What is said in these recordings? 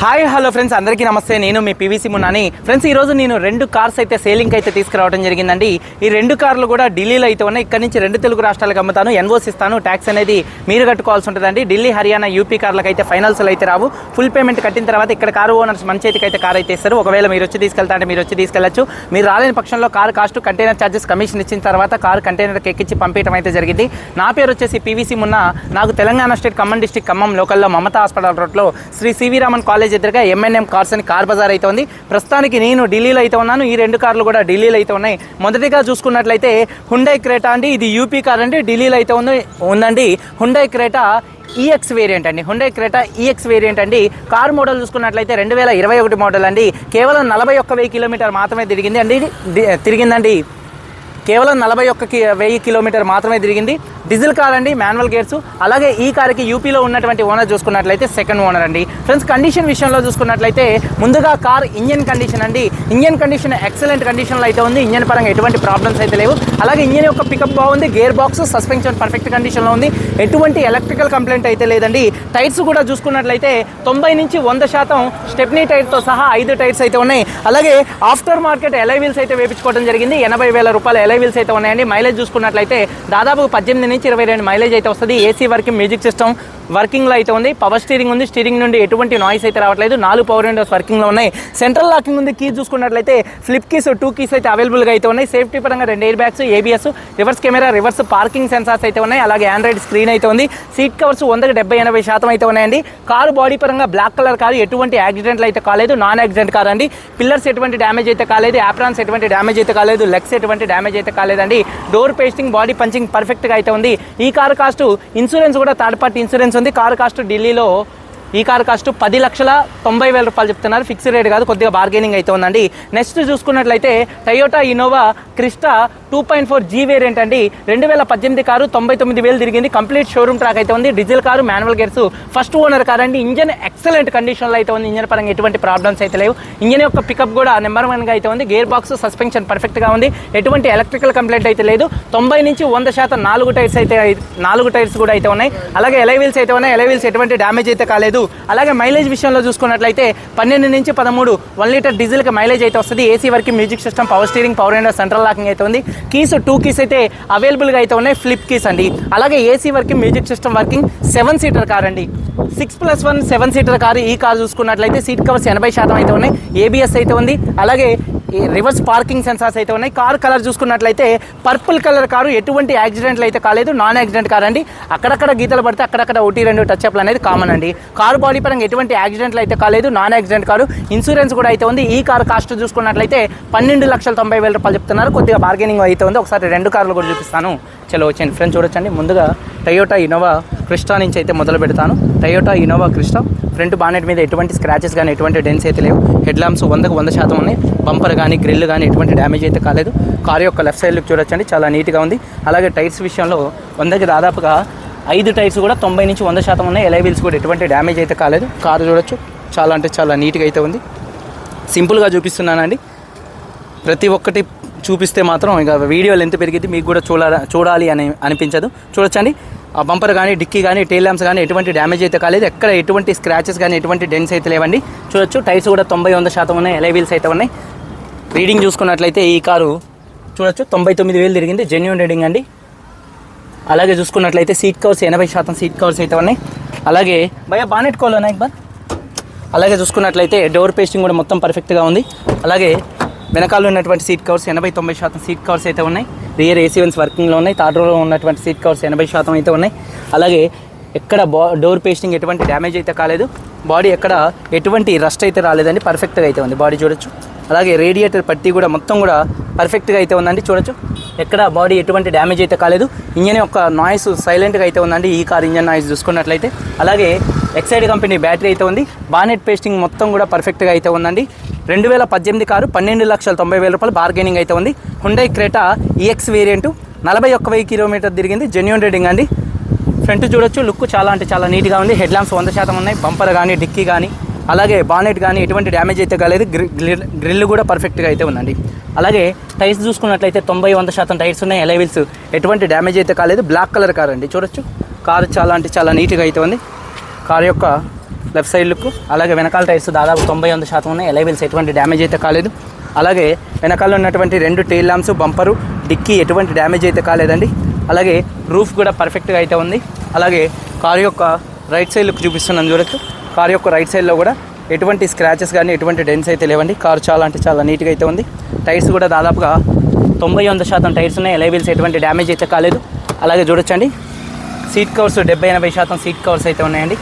Hi hello friends. అందరికీ నమస్తే. నేను మీ పీవీసీ మున్నాని. ఫ్రెండ్స్ ఈరోజు నేను రెండు కార్స్ అయితే సేలింగ్ అయితే తీసుకురావడం జరిగిందండి. ఈ రెండు కార్లు కూడా ఢిల్లీలో అయితే ఉన్నాయి. ఇక్కడ నుంచి రెండు తెలుగు రాష్ట్రాలకు అమ్ముతాను. ఎన్ఓస్ ఇస్తాను. ట్యాక్స్ అనేది మీరు కట్టుకోవాల్సి ఉంటుందండి. ఢిల్లీ హర్యానా యూపీ కార్లకు అయితే ఫైనల్స్లో అయితే రావు. ఫుల్ పేమెంట్ కట్టిన తర్వాత ఇక్కడ కారు ఓనర్స్ మన చేతికి అయితే కార్ అయితే ఇస్తారు. ఒకవేళ మీరు వచ్చి తీసుకెళ్తా అంటే మీరు వచ్చి తీసుకెళ్ళొచ్చు మీరు రాలేని పక్షంలో car cost container charges commission ఇచ్చిన తర్వాత కారు కంటైనర్కి ఎక్కించి పంపించడం అయితే జరిగింది. నా పేరు వచ్చేసి పీవీసీ మున్న. నాకు తెలంగాణ స్టేట్ ఖమ్మం డిస్టిక్ ఖమ్మం లోకల్లో మమతా హాస్పిటల్ రోడ్లో Shri C V Raman college ఎదురుగా ఎంఎన్ఎం కార్స్ అని కార్ బజార్ అయితే ఉంది. ప్రస్తుతానికి నేను ఢిల్లీలో అయితే ఉన్నాను. ఈ రెండు కార్లు కూడా ఢిల్లీలో అయితే ఉన్నాయి. మొదటిగా చూసుకున్నట్లయితే హుండై క్రేటా అండి. ఇది యూపీ కార్ అండి. ఢిల్లీలో అయితే ఉంది ఉందండి. హుండై క్రేటా ఈఎక్స్ వేరియంట్ అండి. హుండై క్రేటా ఈఎక్స్ వేరియంట్ అండి. కార్ మోడల్ చూసుకున్నట్లయితే రెండు వేల ఇరవై ఒకటి మోడల్ అండి. కేవలం నలభై ఒక్క వెయ్యి కిలోమీటర్ మాత్రమే తిరిగింది అండి. తిరిగిందండి. కేవలం నలభై ఒక్క వెయ్యి కిలోమీటర్ మాత్రమే తిరిగింది. డీజిల్ కార్ అండి మాన్యువల్ గేర్స్. అలాగే ఈ కార్కి యూపీలో ఉన్నటువంటి ఓనర్ చూసుకున్నట్లయితే సెకండ్ ఓనర్ అండి. ఫ్రెండ్స్ కండిషన్ విషయంలో చూసుకున్నట్లయితే ముందుగా కార్ ఇంజన్ కండిషన్ అండి. ఇంజన్ కండిషన్ ఎక్సలెంట్ కండిషన్లో అయితే ఉంది. ఇంజన్ పరంగా ఎటువంటి ప్రాబ్లమ్స్ అయితే లేవు. అలాగే ఇంజన్ యొక్క పికప్ బాగుంది. గేర్ బాక్స్ సస్పెన్షన్ పర్ఫెక్ట్ కండిషన్లో ఉంది. ఎటువంటి ఎలక్ట్రికల్ కంప్లైంట్ అయితే లేదండి. టైర్స్ కూడా చూసుకున్నట్లయితే తొంభై నుంచి వంద శాతం స్టెప్నీ టైర్తో సహా ఐదు టైర్స్ అయితే ఉన్నాయి. అలాగే ఆఫ్టర్ మార్కెట్ ఎలైవీల్స్ అయితే వేపించుకోవడం జరిగింది. ఎనభై వేల రూపాయల ఎలైవీల్స్ అయితే ఉన్నాయండి. మైలేజ్ చూసుకున్నట్లయితే దాదాపు పద్దెనిమిది నుంచి ఇరవై రెండు మైలేజ్ అయితే వస్తుంది. ఏసీ వర్కింగ్ మ్యూజిక్ సిస్టమ్ వర్కింగ్లో అయితే ఉంది. పవర్ స్టీరింగ్ ఉంది. స్టీరింగ్ నుండి ఎటువంటి నాయిస్ అయితే రావట్లేదు. నాలుగు పవర్ విండోస్ వర్కింగ్లో ఉన్నాయి. సెంట్రల్ లాకింగ్ ఉంది. కీ చూసుకున్నట్లయితే ఫ్లిప్ కీస్ టూ కీస్ అయితే అవైలబుల్గా అయితే ఉన్నాయి. సేఫ్టీ పరంగా రెండు air bags ABS reverse camera reverse parking sensors అయితే ఉన్నాయి. అలాగే ఆండ్రాయిడ్ స్క్రీన్ అయితే ఉంది. సీట్ కవర్స్ వందకి డెబ్బై ఎనభై శాతం అయితే ఉన్నాయండి. కారు బాడీ పరంగా బ్లాక్ కలర్ కారు ఎటువంటి యాక్సిడెంట్లు అయితే కాలేదు. నాన్ యాక్సిడెంట్ కార్ అండి పిల్లర్స్ ఎటువంటి డ్యామేజ్ అయితే కాలేదు. యాప్రాన్స్ ఎటువంటి డ్యామేజ్ అయితే కాలేదు. లెగ్స్ ఎటువంటి డ్యామేజ్ అయితే కాలేదండి. డోర్ పేస్టింగ్ బాడీ పంచింగ్ పర్ఫెక్ట్గా అయితే ఉంది. ఈ కారు కాస్ట్ ఇన్సూరెన్స్ కూడా థర్డ్ పార్టీ ఇన్సూరెన్స్ ఉంది. కారు కాస్ట్ ఢిల్లీలో ఈ కారు కాస్ట్ పది లక్షల తొంభై వేల రూపాయలు చెప్తున్నారు. ఫిక్స్డ్ రేట్ కాదు కొద్దిగా బార్గెనింగ్ అయితే ఉందండి. నెక్స్ట్ చూసుకున్నట్లయితే Toyota Innova Crysta two point four G variant అండి. రెండు వేల పద్దెనిమిది కారు తొంభై తొమ్మిది వేలు తిరిగింది. కంప్లీట్ షోరూమ్ ట్రాక్ అయితే ఉంది. Diesel car manual gears first owner car అండి. ఇంజన్ ఎక్సలెంట్ కండిషన్లో అయితే ఉంది. ఇంజన్ పరంగా ఎటువంటి ప్రాబ్లమ్స్ అయితే లేవు. ఇంజన్ యొక్క పికప్ కూడా నెంబర్ వన్గా అయితే ఉంది. గేర్ బాక్స్ సస్పెన్షన్ పర్ఫెక్ట్గా ఉంది. ఎటువంటి ఎలక్ట్రికల్ కంప్లైంట్ అయితే లేదు. తొంభై నుంచి వంద శాతం నాలుగు టైర్స్ అయితే నాలుగు టైర్స్ కూడా అయితే ఉన్నాయి. అలాగే ఎలై వీల్స్ అయితే ఉన్నాయి. ఎలై వీల్స్ ఎటువంటి డ్యామేజ్ అయితే కాలేదు. అలాగే మైలేజ్ విషయంలో చూసుకున్నట్లయితే పన్నెండు నుంచి పదమూడు వన్ లీటర్ డీజిల్కి మైలేజ్ అయితే వస్తుంది. AC working music system power steering power window central locking అయితే ఉంది. కీస్ టూ కీస్ అయితే అవైలబుల్గా అయితే ఉన్నాయి. ఫ్లిప్ కీస్ అండి. అలాగే AC working music system working seven seater car అండి. Six plus one seven seater car ఈ కార్ చూసుకున్నట్లయితే సీట్ కవర్స్ ఎనభై శాతం అయితే ఉన్నాయి. ఏబిఎస్ అయితే ఉంది. అలాగే మనకి రివర్స్ పార్కింగ్ సెన్సార్స్ అయితే ఉన్నాయి. కార్ కలర్ చూసుకున్నట్లయితే పర్పుల్ కలర్ కారు ఎటువంటి యాక్సిడెంట్లు అయితే కాలేదు. నాన్ యాక్సిడెంట్ కార్ అండి. అక్కడక్కడ గీతలు పడితే అక్కడక్కడ ఒకటి రెండు టచ్ అప్లు అనేది కామన్ అండి. కారు బాడీ పరంగా ఎటువంటి యాక్సిడెంట్లు అయితే కాలేదు. Non accident car. ఇన్సూరెన్స్ కూడా అయితే ఉంది. ఈ కార్ కాస్ట్ చూసుకున్నట్లయితే పన్నెండు లక్షల తొంభై వేల రూపాయలు చెప్తున్నారు. కొద్దిగా బార్గెనింగ్ అయితే ఉంది. ఒకసారి రెండు కార్లు కూడా చూపిస్తాను. చలో వచ్చండి ఫ్రెండ్స్ చూడొచ్చండి. ముందుగా టయోటా ఇన్నోవా క్రిస్టా నుంచి అయితే మొదలు పెడతాను. Toyota Innova Crysta front bonnet మీద ఎటువంటి స్క్రాచెస్ కానీ ఎటువంటి డెన్స్ అయితే లేవు. హెడ్ ల్యాంప్స్ వందకు వంద శాతం ఉన్నాయి. బంపర్ కానీ గ్రిల్ కానీ ఎటువంటి డ్యామేజ్ అయితే కాలేదు. కార్ యొక్క లెఫ్ట్ సైడ్ లుక్ చూడొచ్చండి. చాలా నీట్గా ఉంది. అలాగే టైర్స్ విషయంలో వందకి దాదాపుగా ఐదు టైర్స్ కూడా తొంభై నుంచి వంద శాతం ఉన్నాయి. ఎలై వీల్స్ కూడా ఎటువంటి డ్యామేజ్ అయితే కాలేదు. కారు చూడొచ్చు. చాలా అంటే చాలా నీట్గా అయితే ఉంది. సింపుల్గా చూపిస్తున్నానండి. ప్రతి ఒక్కటి చూపిస్తే మాత్రం ఇక వీడియో లెంత్ పెరిగింది మీకు కూడా చూడ చూడాలి అని అనిపించదు. చూడొచ్చండి. ఆ బంపర్ కానీ డిక్కీ కానీ టైల్ ల్యాంప్స్ కానీ ఎటువంటి డ్యామేజ్ అయితే కాలేదు. ఎక్కడ ఎటువంటి స్క్రాచెస్ కానీ ఎటువంటి డెన్స్ అయితే లేవండి. చూడొచ్చు. టైర్స్ కూడా తొంభై వంద శాతం ఉన్నాయి. ఎలై వీల్స్ అయితే ఉన్నాయి. రీడింగ్ చూసుకున్నట్లయితే ఈ కారు చూడొచ్చు. తొంభై తొమ్మిది వేలు తిరిగింది. జెన్యున్ రీడింగ్ అండి. అలాగే చూసుకున్నట్లయితే సీట్ కవర్స్ ఎనభై శాతం సీట్ కవర్స్ అయితే ఉన్నాయి. అలాగే భయ బానెట్ కోలోనా ఇక్బాల్? అలాగే చూసుకున్నట్లయితే డోర్ పేస్టింగ్ కూడా మొత్తం పర్ఫెక్ట్గా ఉంది. అలాగే వెనకాల ఉన్నటువంటి సీట్ కవర్స్ ఎనభై తొంభై శాతం సీట్ కవర్స్ అయితే ఉన్నాయి. రియర్ ఏసీ వన్స్ వర్కింగ్లో ఉన్నాయి. థర్డ్ రోలో ఉన్నటువంటి సీట్ కవర్స్ ఎనభై శాతం అయితే ఉన్నాయి. అలాగే ఎక్కడ బా డోర్ పేస్టింగ్ ఎటువంటి డ్యామేజ్ అయితే కాలేదు. బాడీ ఎక్కడ ఎటువంటి రస్ట్ అయితే రాలేదండి. పర్ఫెక్ట్గా అయితే ఉంది. బాడీ చూడొచ్చు. అలాగే రేడియేటర్ పట్టి కూడా మొత్తం కూడా పర్ఫెక్ట్గా అయితే ఉందండి. చూడొచ్చు. ఎక్కడ బాడీ ఎటువంటి డ్యామేజ్ అయితే కాలేదు. ఇంజన్ యొక్క నాయిస్ సైలెంట్గా అయితే ఉందండి. ఈ కార్ ఇంజన్ నాయిస్ చూసుకున్నట్లయితే. అలాగే ఎక్సైడ్ కంపెనీ బ్యాటరీ అయితే ఉంది. బానెట్ పేస్టింగ్ మొత్తం కూడా పర్ఫెక్ట్గా అయితే ఉందండి. రెండు వేల పద్దెనిమిది కారు పన్నెండు లక్షల తొంభై వేల రూపాయలు బార్గెనింగ్ అయితే ఉంది. హుండై క్రేటా ఈఎక్స్ వేరియంట్ నలభై ఒక్క వెయ్యి కిలోమీటర్ తిరిగింది. జెన్యున్ రీడింగ్ అండి. ఫ్రంట్ చూడొచ్చు. లుక్ చాలా అంటే చాలా నీట్గా ఉంది. హెడ్ ల్యాంప్స్ వంద శాతం ఉన్నాయి. బంపర్ కానీ డిక్కీ కానీ అలాగే బానెట్ కానీ ఎటువంటి డ్యామేజ్ అయితే కాలేదు. గ్రిల్ గ్రిల్ కూడా పర్ఫెక్ట్గా అయితే ఉందండి. అలాగే టైర్స్ చూసుకున్నట్లయితే తొంభై వంద శాతం టైర్స్ ఉన్నాయి. ఎలైవిల్స్ ఎటువంటి డ్యామేజ్ అయితే కాలేదు. బ్లాక్ కలర్ కార్ అండి. చూడొచ్చు. కారు చాలా అంటే చాలా నీట్గా అయితే ఉంది. కార్ యొక్క లెఫ్ట్ సైడ్ లుక్ అలాగే వెనకాల టైర్స్ దాదాపు తొంభై వంద శాతం ఉన్నాయి. ఎలైవిల్స్ ఎటువంటి డ్యామేజ్ అయితే కాలేదు. అలాగే వెనకాల ఉన్నటువంటి రెండు టైల్ ల్యాంప్స్ బంపరు డిక్కీ ఎటువంటి డ్యామేజ్ అయితే కాలేదండి. అలాగే రూఫ్ కూడా పర్ఫెక్ట్గా అయితే ఉంది. అలాగే కారు యొక్క రైట్ సైడ్ లుక్ చూపిస్తున్నాను చూడొచ్చు. కారు యొక్క రైట్ సైడ్లో కూడా ఎటువంటి స్క్రాచెస్ కానీ ఎటువంటి డెన్స్ అయితే లేవండి. కారు చాలా అంటే చాలా నీట్గా అయితే ఉంది. టైర్స్ కూడా దాదాపుగా తొంభై వంద శాతం టైర్స్ ఉన్నాయి. ఎలైవిల్స్ ఎటువంటి డ్యామేజ్ అయితే కాలేదు. అలాగే చూడొచ్చండి. సీట్ కవర్స్ డెబ్బై ఎనభై శాతం సీట్ కవర్స్ అయితే ఉన్నాయండి.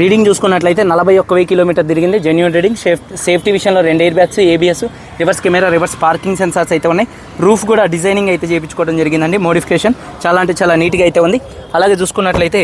రీడింగ్ చూసుకున్నట్లయితే నలభై ఒక్క వెయ్యి కిలోమీటర్ తిరిగింది. జెన్యున్ రీడింగ్ సేఫ్ సేఫ్టీ విషయంలో రెండు air bags ABS reverse camera reverse parking sensors అయితే ఉన్నాయి. రూఫ్ కూడా డిజైనింగ్ అయితే చేయించుకోవడం జరిగిందండి. మోడిఫికేషన్ చాలా అంటే చాలా నీట్గా అయితే ఉంది. అలాగే చూసుకున్నట్లయితే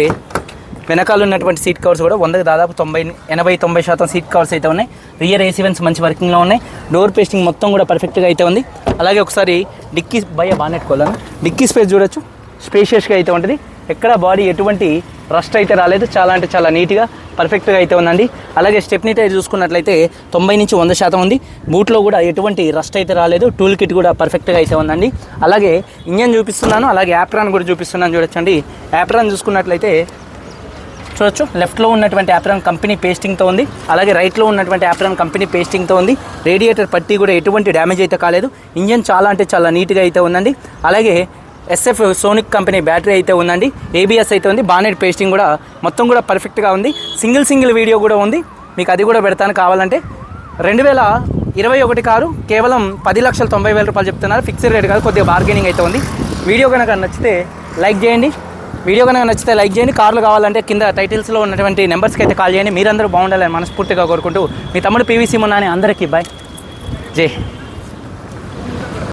వెనకాల ఉన్నటువంటి సీట్ కవర్స్ కూడా వందకు దాదాపు తొంభై ఎనభై తొంభై శాతం సీట్ కవర్స్ అయితే ఉన్నాయి. రియర్ ఏసీవెన్స్ మంచి వర్కింగ్లో ఉన్నాయి. డోర్ పేస్టింగ్ మొత్తం కూడా పర్ఫెక్ట్గా అయితే ఉంది. అలాగే ఒకసారి డిక్కీ భయ బాగా నెట్టుకోవాలను డిక్కీ స్పేస్ చూడొచ్చు. స్పేషియస్గా అయితే ఉంటుంది. ఎక్కడ బాడీ ఎటువంటి రస్ట్ అయితే రాలేదు. చాలా అంటే చాలా నీట్గా పర్ఫెక్ట్గా అయితే ఉందండి. అలాగే స్టెప్నీ టైర్ చూసుకున్నట్లయితే తొంభై నుంచి వంద శాతం ఉంది. బూట్లో కూడా ఎటువంటి రస్ట్ అయితే రాలేదు. టూల్ కిట్ కూడా పర్ఫెక్ట్గా అయితే ఉందండి. అలాగే ఇంజన్ చూపిస్తున్నాను. అలాగే యాప్రాన్ కూడా చూపిస్తున్నాను చూడొచ్చండి. యాప్రాన్ చూసుకున్నట్లయితే చూడొచ్చు. లెఫ్ట్లో ఉన్నటువంటి యాప్రాన్ కంపెనీ పేస్టింగ్తో ఉంది. అలాగే రైట్లో ఉన్నటువంటి యాప్రాన్ కంపెనీ పేస్టింగ్తో ఉంది. రేడియేటర్ పట్టి కూడా ఎటువంటి డ్యామేజ్ అయితే కాలేదు. ఇంజన్ చాలా అంటే చాలా నీట్గా అయితే ఉందండి. అలాగే ఎస్ఎఫ్ సోనిక్ కంపెనీ బ్యాటరీ అయితే ఉందండి. ఏబిఎస్ అయితే ఉంది. బానెట్ పేస్టింగ్ కూడా మొత్తం కూడా పర్ఫెక్ట్గా ఉంది. సింగిల్ సింగిల్ వీడియో కూడా ఉంది. మీకు అది కూడా పెడతాను కావాలంటే. రెండు వేల ఇరవై ఒకటి కారు కేవలం పది లక్షల తొంభై వేల రూపాయలు చెప్తున్నారు. ఫిక్స్డ్ రేట్ కాదు కొద్దిగా బార్గెనింగ్ అయితే ఉంది. వీడియో కనుక నచ్చితే లైక్ చేయండి. వీడియో కనుక నచ్చితే లైక్ చేయండి. కార్లు కావాలంటే కింద టైటిల్స్లో ఉన్నటువంటి నెంబర్స్కి అయితే కాల్ చేయండి. మీరందరూ బాగుండాలని మనస్ఫూర్తిగా కోరుకుంటూ మీ తమ్ముడు పీవీసీ మొన్న అందరికీ బాయ్ జై